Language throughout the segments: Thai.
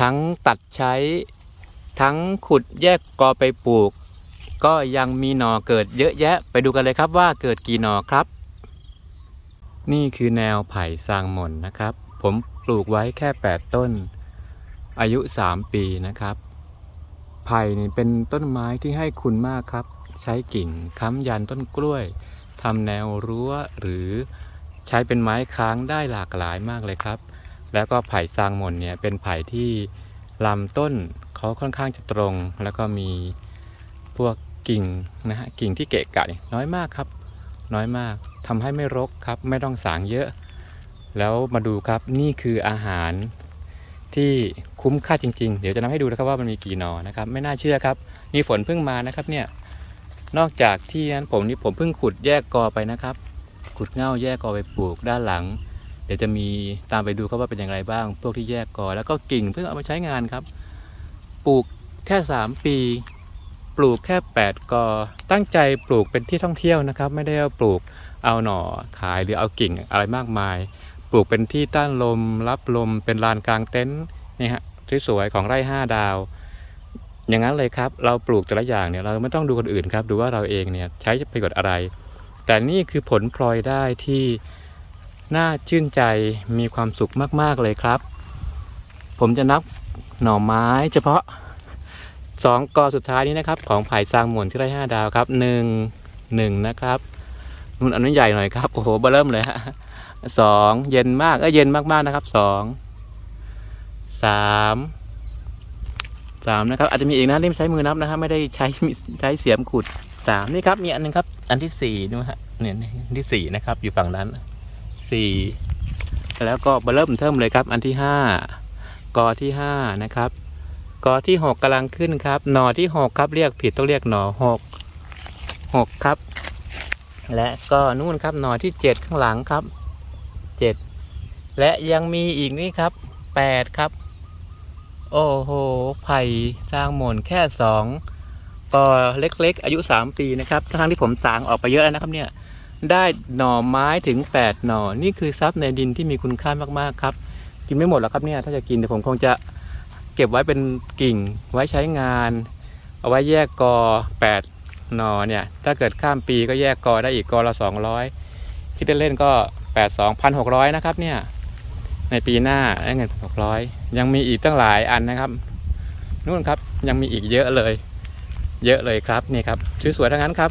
ทั้งตัดใช้ ทั้งขุดแยกกอไปปลูก ก็ยังมีหน่อเกิดเยอะแยะ ไปดูกันเลยครับว่าเกิดกี่หน่อครับ นี่คือแนวไผ่ซางหม่นนะครับ ผมปลูกไว้แค่ 8 ต้น อายุ 3 ปีนะครับ ไผ่นี่เป็นต้นไม้ที่ให้คุณมากครับ ใช้กิ่งค้ำยันต้นกล้วยทำแนวรั้วหรือใช้เป็นไม้ค้างได้หลากหลายมากเลยครับ แล้วก็ไผ่ซางหมนเนี่ยเป็นไผ่ที่ลำต้นเขาค่อนข้างจะตรง แล้วก็มีพวกกิ่งนะฮะกิ่งที่เกะกะน้อยมากครับ น้อยมากทำให้ไม่รกครับ ไม่ต้องสางเยอะ แล้วมาดูครับนี่คืออาหารที่คุ้มค่าจริง ๆ เดี๋ยวจะนำให้ดูนะครับว่ามันมีกี่หนอนะครับ ไม่น่าเชื่อครับ นี่ฝนเพิ่งมานะครับเนี่ยนอกจากที่นั้นผมนี่ผมเพิ่งขุดแยกกอไปนะครับ ขุดเง่าแยกกอไปปลูกด้านหลัง เดี๋ยวจะมีตามไปดูครับว่าเป็นอย่างไรบ้าง พวกที่แยกกอแล้วก็กิ่งเพิ่งเอามาใช้งานครับ ปลูกแค่ 3 ปี ปลูกแค่ 8 กอ ตั้งใจปลูกเป็นที่ท่องเที่ยวนะครับ ไม่ได้เอาปลูกเอาหน่อขายหรือเอากิ่งอะไรมากมาย ปลูกเป็นที่ต้านลม รับลมเป็นลานกลางเต็นท์นี่ฮะสวยๆของไร่ห้าดาว อย่างนั้นเลยครับ เราปลูกแต่ละอย่างเนี่ยเราไม่ต้องดูคนอื่นครับ ดูว่าเราเองเนี่ยใช้ประโยชน์อะไร แต่นี่คือผลพลอยได้ที่ น่าชื่นใจมีความสุขมากๆเลยครับ ผมจะนับหน่อไม้เฉพาะสองกอสุดท้ายนี้นะครับ ของไผ่ซางหมุนที่ไร่ห้าดาวครับหนึ่งหนึ่งนะครับนุ่นอันนั้นใหญ่หน่อยครับ โอ้โหเบอร์เริ่มเลยฮะสองเย็นมากเอ้ยเย็นมากๆนะครับสองสามสามนะครับ อาจจะมีอีกนะนี่ใช้มือนับนะครับไม่ได้ใช้ใช้เสียมขุดสามนี่ครับ มีอันหนึงครับ อันที่สี่ดูฮะเนี่ยอันที่สี่นะครับ อยู่ฝั่งนั้น สี่แล้วก็เบอร์เริ่มเทิมเลยครับ อันที่ห้ากอที่ห้านะครับกอที่หกกำลังขึ้นครับ หนอที่หกครับเรียกผิดต้องเรียกหนอหกหกครับ และก็นู่นครับหนอที่เจ็ดข้างหลังครับเจ็ดและยังมีอีกนี่ครับแปดครับ โอ้โหไผ่สร้างหมนแค่สองกอเล็กๆ อายุสามปีนะครับทั้งที่ผมสางออกไปเยอะแล้วนะครับเนี่ย ได้หน่อไม้ถึงแปดหน่อ นี่คือทรัพย์ในดินที่มีคุณค่ามากๆครับ กินไม่หมดหรอกครับเนี่ยถ้าจะกินแต่ผมคงจะเก็บไว้เป็นกิ่งไว้ใช้งาน เอาไว้แยกกอแปดหน่อเนี่ย ถ้าเกิดข้ามปีก็แยกกอได้อีกกอละสองร้อยคิดเล่นๆก็แปดสองพันหกร้อยนะครับเนี่ยในปีหน้าได้เงินหกร้อยยังมีอีกตั้งหลายอันนะครับนู่นครับยังมีอีกเยอะเลย เยอะเลยครับนี่ครับสวยๆทั้งนั้นครับ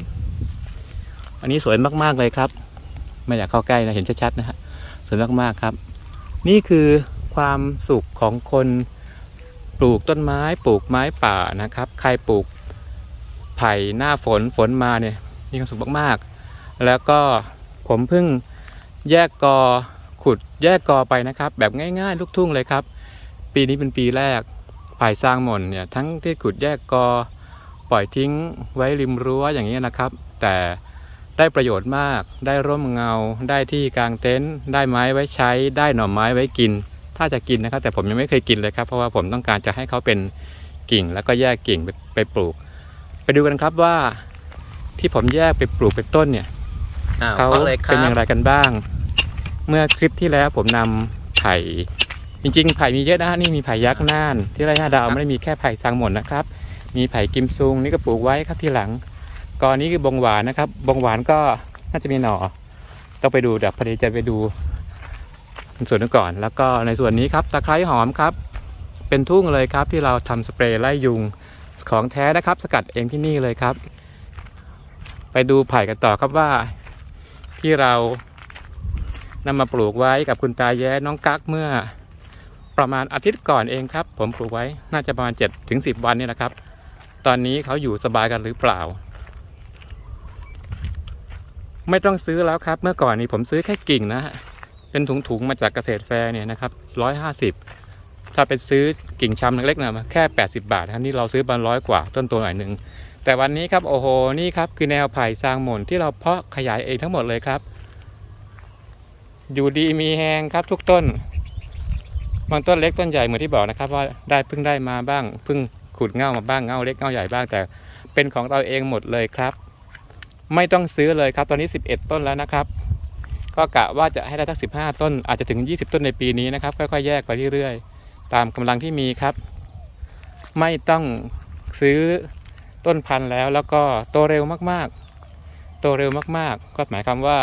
อันนี้สวยมากๆเลยครับ ไม่อยากเข้าใกล้นะเห็นชัดๆนะฮะสวยมากๆครับ นี่คือความสุขของคนปลูกต้นไม้ปลูกไม้ป่านะครับ ใครปลูกไผ่หน้าฝนฝนมาเนี่ยมีความสุขมากๆ แล้วก็ผมเพิ่งแยกกอขุดแยกกอไปนะครับ แบบง่ายๆ ลูกทุ่งเลยครับ ปีนี้เป็นปีแรกไผ่สร้างหม่นเนี่ยทั้งที่ขุดแยกกอปล่อยทิ้งไว้ริมรั้วอย่างนี้ยนะครับ แต่ ได้ประโยชน์มาก ได้ร่มเงา ได้ที่กางเต็นท์ ได้ไม้ไว้ใช้ ได้หน่อไม้ไว้กิน ถ้าจะกินนะครับ แต่ผมยังไม่เคยกินเลยครับ เพราะว่าผมต้องการจะให้เขาเป็นกิ่ง แล้วก็แยกกิ่งไปไปปลูก ไปดูกันครับว่าที่ผมแยกไปปลูกเป็นต้นเนี่ยอ้าวเขาฟังเลยคเป็นอรัย่าบงไรกันบ้าง เมื่อคลิปที่แล้วผมนำไผ่จริงๆไผ่มีเยอะนะฮะนี่มีไผ่ยักษ์น่าน ที่ไร่ห้าดาวไม่ได้มีแค่ไผ่ซางหมดนะครับ มีไผ่กิมซุงนี่ก็ปลูกไว้ครับที่หลัง กอนี้คือบงหวานนะครับ บงหวานก็น่าจะมีหน่อต้องไปดูเดี๋ยวพอดีจะไปดูส่วนนี้ก่อน แล้วก็ในส่วนนี้ครับตะไคร้หอมครับ เป็นทุ่งเลยครับที่เราทำสเปรย์ไล่ยุงของแท้นะครับ สกัดเองที่นี่เลยครับ ไปดูไผ่กันต่อครับว่าที่เรานำมาปลูกไว้กับคุณตาแย้น้องกั๊กเมื่อประมาณอาทิตย์ก่อนเองครับ ผมปลูกไว้น่าจะประมาณ7ถึง10 วันนี่นะครับ ตอนนี้เขาอยู่สบายกันหรือเปล่า ไม่ต้องซื้อแล้วครับ เมื่อก่อนนี้ผมซื้อแค่กิ่งนะฮะเป็นถุงๆมาจากเกษตรแฟร์เนี่ยนะครับร้อยห้าสิบถ้าไปซื้อกิ่งชำเล็กๆนะแค่ 80 บาทครับนี่เราซื้อบันร้อยกว่าต้นตัวหน่อยหนึ่งแต่วันนี้ครับโอ้โหนี่ครับคือแนวไผ่ซางหม่นที่เราเพาะขยายเองทั้งหมดเลยครับ อยู่ดีมีแหงครับทุกต้นบางต้นเล็กต้นใหญ่เหมือนที่บอกนะครับ ว่าได้เพิ่งได้มาบ้างเพิ่งขุดเง่ามาบ้างเง่าเล็กเง่าใหญ่บ้างแต่เป็นของเราเองหมดเลยครับ ไม่ต้องซื้อเลยครับ ตอนนี้ 11 ต้นแล้วนะครับ ก็กะว่าจะให้ได้ทัก15 ต้น อาจจะถึง 20 ต้นในปีนี้นะครับ ค่อยๆ แยกไปเรื่อยๆ ตามกำลังที่มีครับ ไม่ต้องซื้อต้นพันธุ์แล้ว แล้วก็โตเร็วมากๆ โตเร็วมากๆ ก็หมายความว่า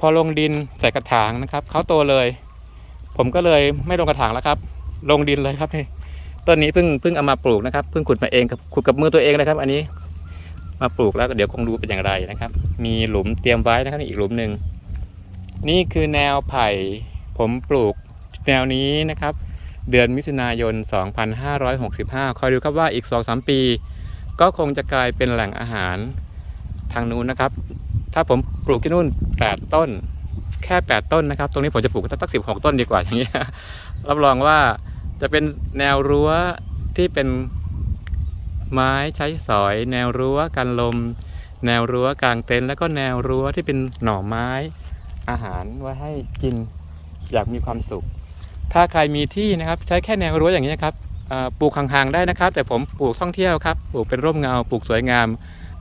พอลงดินใส่กระถางนะครับเขาโตเลย ผมก็เลยไม่ลงกระถางแล้วครับ ลงดินเลยครับนี่ต้นนี้เพิ่งเพิ่งเอามาปลูกนะครับเพิ่งขุดมาเองกับขุดกับมือตัวเองเลยครับ อันนี้ มาปลูกแล้วเดี๋ยวคงดูเป็นอย่างไรนะครับ มีหลุมเตรียมไว้นะครับอีกหลุมหนึ่งนี่คือแนวไผ่ผมปลูกแนวนี้นะครับ เดือนมิถุนายน 2565 คอยดูครับว่าอีก 2-3 ปี ก็คงจะกลายเป็นแหล่งอาหารทางนู้นนะครับ ถ้าผมปลูกที่นู่น 8 ต้น แค่ 8 ต้นนะครับ ตรงนี้ผมจะปลูกสัก16ต้นดีกว่าอย่างเงี้รับรองว่าจะเป็นแนวรั้วที่เป็น ไม้ใช้สอย แนวรั้วกันลม แนวรั้วกลางเต็นท์แล้วก็แนวรั้วที่เป็นหน่อไม้ อาหารไว้ให้กินอยากมีความสุข ถ้าใครมีที่นะครับใช้แค่แนวรั้วอย่างนี้ครับปลูกห่างๆได้นะครับ แต่ผมปลูกท่องเที่ยวครับปลูกเป็นร่มเงาปลูกสวยงาม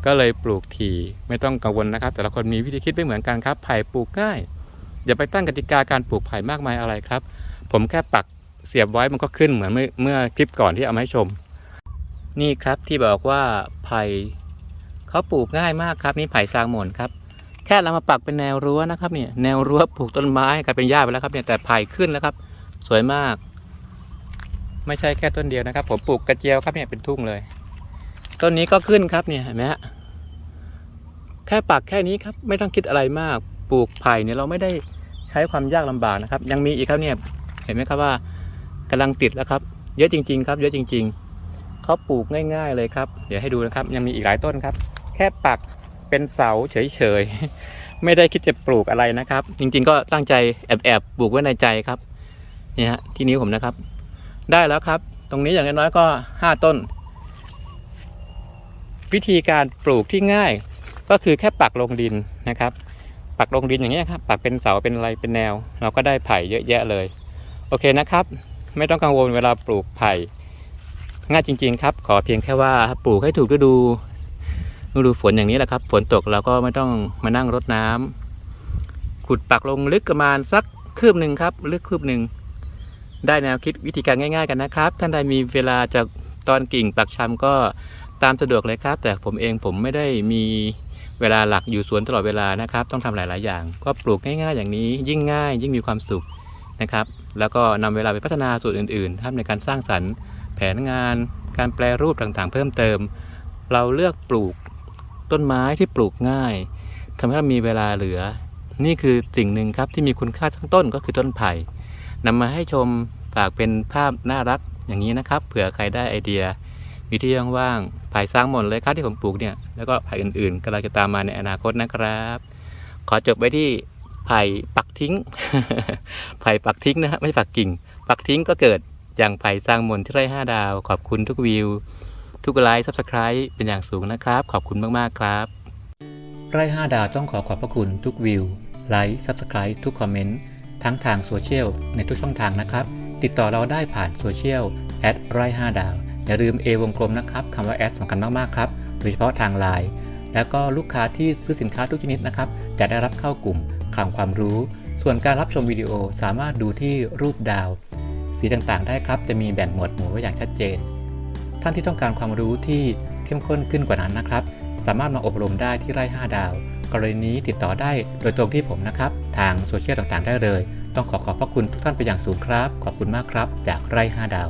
ก็เลยปลูกถี่ไม่ต้องกังวลนะครับ แต่ละคนมีวิธีคิดไม่เหมือนกันครับไผ่ปลูกง่ายอย่าไปตั้งกติกาการปลูกไผ่มากมายอะไรครับ ผมแค่ปักเสียบไว้มันก็ขึ้นเหมือนเมื่อเมื่อคลิปก่อนที่เอามาให้ชม นี่ครับที่บอกว่าไผ่เขาปลูกง่ายมากครับนี่ไผ่ซางหม่นครับ แค่เรามาปักเป็นแนวรั้วนะครับเนี่ยแนวรั้วปลูกต้นไม้กลายเป็นหญ้าไปแล้วครับเนี่ยแต่ไผ่ขึ้นแล้วครับ สวยมาก ไม่ใช่แค่ต้นเดียวนะครับ ผมปลูกกระเจียวครับเนี่ยเป็นทุ่งเลย ต้นนี้ก็ขึ้นครับเนี่ยเห็นไหมฮะแค่ปักแค่นี้ครับไม่ต้องคิดอะไรมากปลูกไผ่เนี่ยเราไม่ได้ใช้ความยากลำบากนะครับ ยังมีอีกครับเนี่ยเห็นไหมครับว่ากำลังติดแล้วครับ เยอะจริง ๆ ครับ เยอะจริง ๆ เขาปลูกง่าย ๆเลยครับ เดี๋ยวให้ดูนะครับ ยังมีอีกหลายต้นครับ แค่ปักเป็นเสาเฉยๆ ไม่ได้คิดจะปลูกอะไรนะครับ จริงๆก็ตั้งใจแอบๆปลูกไว้ในใจครับนี่ฮะที่นิ้วผมนะครับ ได้แล้วครับ ตรงนี้อย่างน้อยก็ 5 ต้น วิธีการปลูกที่ง่าย ก็คือแค่ปักลงดินนะครับ ปักลงดินอย่างนี้ครับ ปักเป็นเสาเป็นอะไรเป็นแนว เราก็ได้ไผ่เยอะแยะเลย โอเคนะครับ ไม่ต้องกังวลเวลาปลูกไผ่ ง่ายจริง ๆ ครับ ขอเพียงแค่ว่าปลูกให้ถูกฤดูฤดูฝนอย่างนี้แหละครับ ฝนตกเราก็ไม่ต้องมานั่งรดน้ำขุดปักลงลึกประมาณสักคืบหนึ่งครับ ลึกคืบหนึ่งได้แนวคิดวิธีการง่าย ๆ กันนะครับ ท่านใดมีเวลาจากตอนกิ่งปักชำก็ตามสะดวกเลยครับ แต่ผมเองผมไม่ได้มีเวลาหลักอยู่สวนตลอดเวลานะครับ ต้องทำหลาย ๆ อย่าง ก็ปลูกง่าย ๆ อย่างนี้ ยิ่งง่าย ยิ่งมีความสุขนะครับ แล้วก็นำเวลาไปพัฒนาส่วนอื่น ๆ ครับในการสร้างสรรค์ แผนงาน การแปลรูปต่างๆ เพิ่มเติม เราเลือกปลูกต้นไม้ที่ปลูกง่ายทำให้เรามีเวลาเหลือ นี่คือสิ่งหนึ่งครับที่มีคุณค่าทั้งต้นก็คือต้นไผ่นำมาให้ชมฝากเป็นภาพน่ารักอย่างนี้นะครับ เผื่อใครได้ไอเดีย มีที่ว่างๆไผ่สร้างหมดเลยครับที่ผมปลูกเนี่ยแล้วก็ไผ่อื่นๆกำลังจะตามมาในอนาคตนะครับ ขอจบไว้ที่ไผ่ปักทิ้ง ไผ่ปักทิ้งนะฮะไม่ปักกิ่ง ปักทิ้งก็เกิด ย่างไผ่สร้างมนที่ไร่ห้าดาว ขอบคุณทุกวิว ทุกไลค์ซับสไคร b e เป็นอย่างสูงนะครับ ขอบคุณมากๆครับ ไร่ห้าดาวต้องขอขอบพระคุณทุกวิวไลค์ซับสไคร b e ทุกคอมเมนต์ทั้งทางโซเชียลในทุกช่องทางนะครับ ติดต่อเราได้ผ่านโซเชียลแอดไร่ห้าดาว อย่าลืม A วงกลมนะครับคำว่าแอดสำคัญมากๆครับโดยเฉพาะทางไลน์แล้วก็ลูกค้าที่ซื้อสินค้าทุกชนิดนะครับ จะได้รับเข้ากลุ่มคลังความรู้ ส่วนการรับชมวิดีโอสามารถดูที่รูปดาว สีต่างๆ ได้ครับ จะมีแบ่งหมวดหมู่ไว้อย่างชัดเจน ท่านที่ต้องการความรู้ที่เข้มข้นขึ้นกว่านั้นนะครับ สามารถมาอบรมได้ที่ไร่ 5 ดาว กรณีนี้ติดต่อได้โดยตรงที่ผมนะครับ ทางโซเชียลต่างๆ ได้เลย ต้องขอขอบพระคุณทุกท่านไปอย่างสูงครับ ขอบคุณมากครับ จากไร่ 5 ดาว